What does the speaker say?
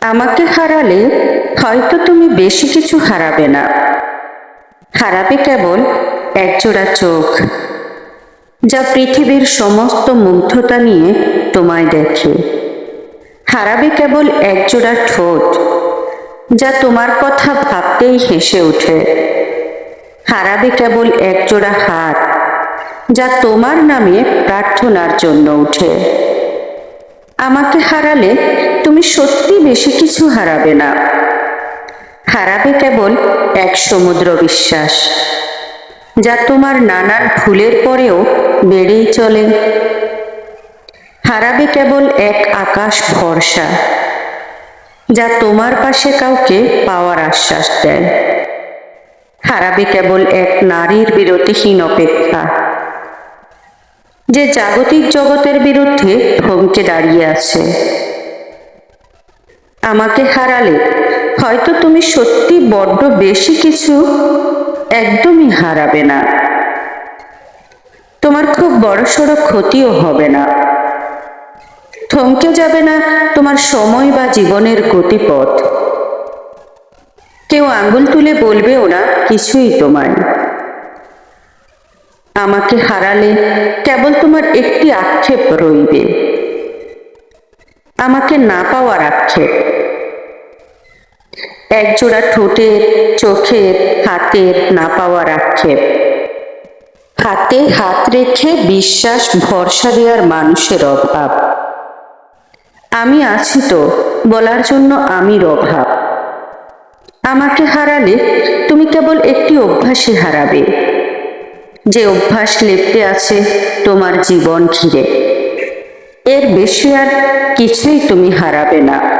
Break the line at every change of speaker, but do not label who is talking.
আমাকে হারালে হয়তো তুমি বেশি কিছু হারাবে না। হারাবে কেবল একজোড়া চোখ, যা পৃথিবীর সমস্ত মুগ্ধতা নিয়ে তোমায় দেখে। হারাবে কেবল একজোড়া ঠোঁট, যা তোমার কথা ভাবতেই হেসে ওঠে। হারাবে কেবল একজোড়া হাত, যা তোমার নামে প্রার্থনার জন্য ওঠে। আমাকে হারালে তুমি সত্যি বেশি কিছু হারাবে না। হারাবে কেবল এক সমুদ্র বিশ্বাস, যা তোমার নানান ভুলের পরেও বেড়েই চলে। হারাবে কেবল এক আকাশ ভরসা, যা তোমার পাশে কাউকে পাওয়ার আশ্বাস দেয়। হারাবে কেবল এক নারীর বিরতিহীন অপেক্ষা, যে জাগতিক জগতের বিরুদ্ধে থমকে দাঁড়িয়ে আছে। আমাকে হারালে। হয়তো তুমি সত্যি বড্ড বেশি কিছু একদমই হারাবে না। তোমার খুব বড়সড় ক্ষতিও হবে না। থমকে যাবে না তোমার সময় বা জীবনের গতিপথ। কেউ আঙ্গুল তুলে বলবেও না কিছুই তোমায়। আমাকে হারালে কেবল তোমার একটি আক্ষেপ রইবে। আমাকে না পাওয়ার আক্ষেপ একজোড়া ঠোঁটের চোখের হাতের না পাওয়ার আক্ষেপ হাতে হাত রেখে বিশ্বাস, ভরসা দেওয়ার মানুষের অভাব। আমি আছি তো, বলার জন্য আমির অভাব। আমাকে হারালে তুমি কেবল একটি অভ্যাসই হারাবে। যে অভ্যাস লেপটে আছে, তোমার জীবন ঘিরে। এর বেশি আর কিছুই তুমি হারাবে না।